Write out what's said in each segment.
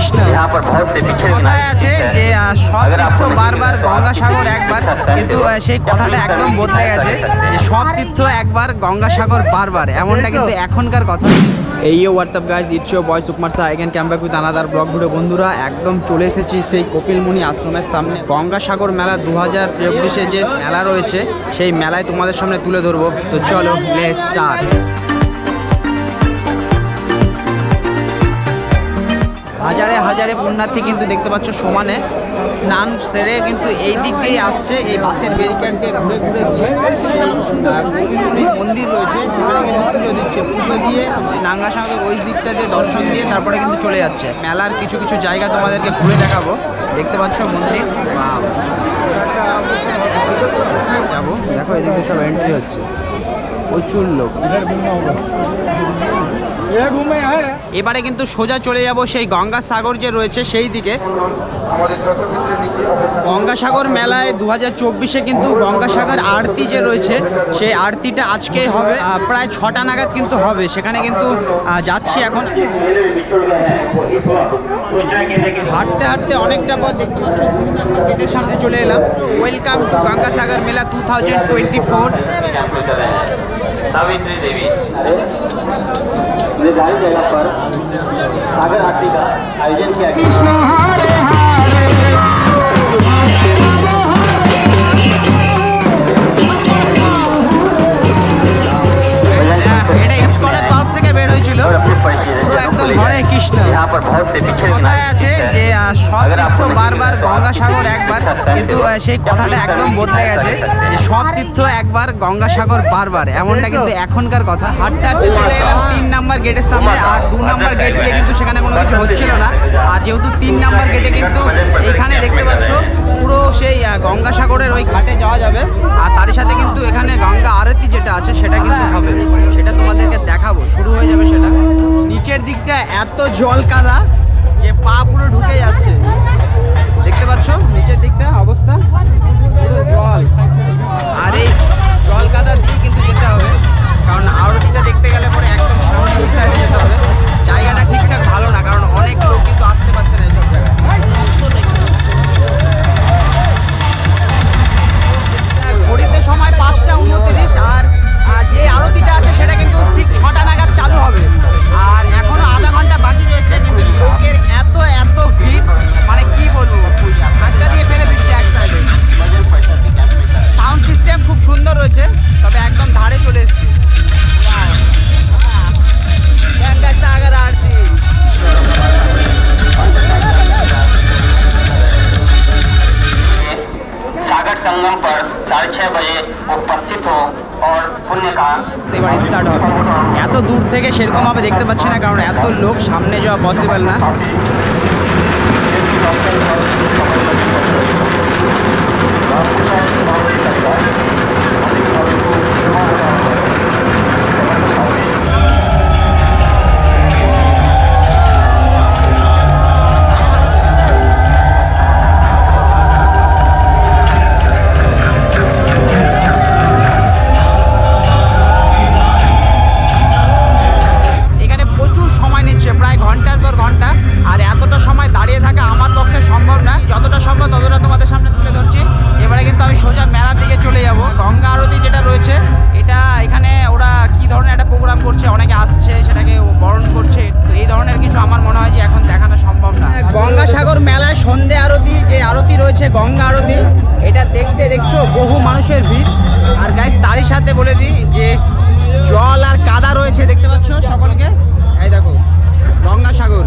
করিস আছে যে সব তীর্থ বারবার গঙ্গাসাগর একবার কিন্তু সেই কথাটা একদম বদলে গেছে যে সব তীর্থ একবার গঙ্গাসাগর বারবার। এমনটা কিন্তু এখনকার কথা। এই WhatsApp guys it's you boy Sukumar Saha again came back with another বন্ধুরা একদম চলে এসেছি সেই কপিলমুনি আশ্রমের সামনে। গঙ্গাসাগর মেলা দু হাজার চব্বিশে যে মেলা রয়েছে সেই মেলায় তোমাদের সামনে তুলে ধরবো। তো চলো লে স্টার্ট হাজারে পুণ্যার্থী কিন্তু দেখতে পাচ্ছ সমানে। স্নান সেরে কিন্তু এই দিক দিয়ে আসছে এই বাসের ব্যারিকেডকে ঘুরে ঘুরে মন্দির রয়েছে পুজো দিচ্ছে। পুজো দিয়ে নাঙ্গাসাগর ওই দিকটা দিয়ে দর্শন দিয়ে তারপরে কিন্তু চলে যাচ্ছে। মেলার কিছু কিছু জায়গা তোমাদেরকে ঘুরে দেখাবো। দেখতে পাচ্ছ মন্দির! যাব। দেখো এদিক দিয়ে সব এন্ট্রি হচ্ছে। প্রচুর লোক। এবারে কিন্তু সোজা চলে যাব সেই গঙ্গাসাগর যে রয়েছে সেই দিকে। গঙ্গাসাগর মেলায় দু হাজার চব্বিশে কিন্তু গঙ্গাসাগর আরতি যে রয়েছে, সেই আরতিটা আজকেই হবে প্রায় ছটা নাগাদ কিন্তু হবে। সেখানে কিন্তু যাচ্ছি এখন। হাঁটতে হাঁটতে অনেকটা পথ দেখতে সামনে চলে এলাম। Welcome to Gangasagar Mela two thousand twenty four. Savitri Devi. निर्धारित जगह पर सागर आरती का आयोजन किया गया। করিস কথায় আছে যে সব তীর্থ বারবার গঙ্গাসাগর একবার কিন্তু সেই কথাটা একদম বদলে গেছে যে সব তীর্থ একবার গঙ্গাসাগর বারবার। এমনটা কিন্তু এখনকার কথা। হাঁটতে হাঁটতে চলে এলাম তিন নাম্বার গেটের সামনে আর দু নাম্বার গেট দিয়ে কিন্তু সেখানে কোনো কিছু হচ্ছিল না। আর যেহেতু তিন নাম্বার গেটে কিন্তু এখানে দেখতে পাচ্ছ পুরো সেই গঙ্গা সাগরের ওই ঘাটে যাওয়া যাবে। আর তারই সাথে কিন্তু এখানে গঙ্গা আরতি যেটা আছে, সেটা কিন্তু হবে। সেটা তোমাদেরকে দেখাবো। শুরু হয়ে যাবে সেটা। নিচের দিকটা এত জল কাদা যে পা পুরো ঢুকে যাচ্ছে। দেখতে পাচ্ছ? নিচের দিকটা অবস্থা জল। আর এই জল কাদা দিয়ে কিন্তু पर साढ़े छह बजे उपस्थित हो और पुण्य का এবার স্টার্ট হবে এত দূর থেকে সেরকমভাবে দেখতে পাচ্ছি না কারণ এত লোক সামনে যাওয়া পসিবল না বলে দিই যে জল আর কাদা রয়েছে দেখতে পাচ্ছ সকলকে? এই দেখো গঙ্গাসাগর।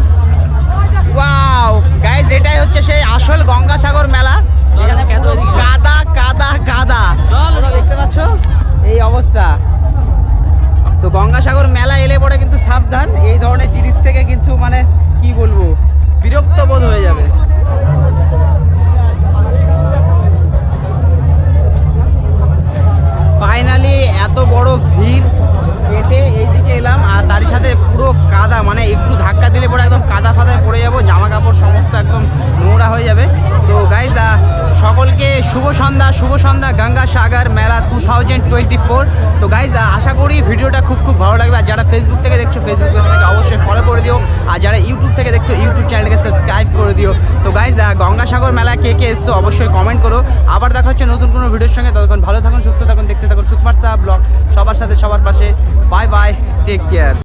ওয়াও গাইস এটাই হচ্ছে সেই আসল গঙ্গাসাগর মেলা। এখানে কাদা কাদা কাদা। দেখতে পাচ্ছ? এই অবস্থা। তো গঙ্গাসাগর মেলা এলে পরে কিন্তু সাবধান। এই ধরনের জিনিস থেকে কিন্তু মানে কি বলব? বিরক্ত বোধ হয়ে যাবে। এত বড় ভিড় কেটে এইদিকে এলাম, আর তারই সাথে পুরো কাদা মানে একটু ধাক্কা দিলে পরে একদম কাদা ফাদায় পড়ে যাব জামা কাপড় সমস্ত একদম নোংরা হয়ে যাবে। তো গাইজ সকলকে শুভ সন্ধ্যা শুভ সন্ধ্যা, Ganga Sagar Mela two thousand twenty four তো গাইজ আশা করি ভিডিওটা খুব খুব ভালো লাগবে। আর যারা ফেসবুক থেকে দেখছ ফেসবুক পেজ থেকে অবশ্যই ফলো করে দিও। আর যারা ইউটিউব থেকে দেখছ ইউটিউব চ্যানেলকে সাবস্ক্রাইব করে দিও। তো গাইজ গঙ্গাসাগর মেলা কে কে এসছো অবশ্যই কমেন্ট করো। আবার দেখা হচ্ছে নতুন কোনো ভিডিওর সঙ্গে। ততক্ষণ ভালো থাকুন, সুস্থ থাকুন, দেখতে থাকুন সুকুমার সাহা ব্লগ সবার সাথে, সবার পাশে। Bye bye take care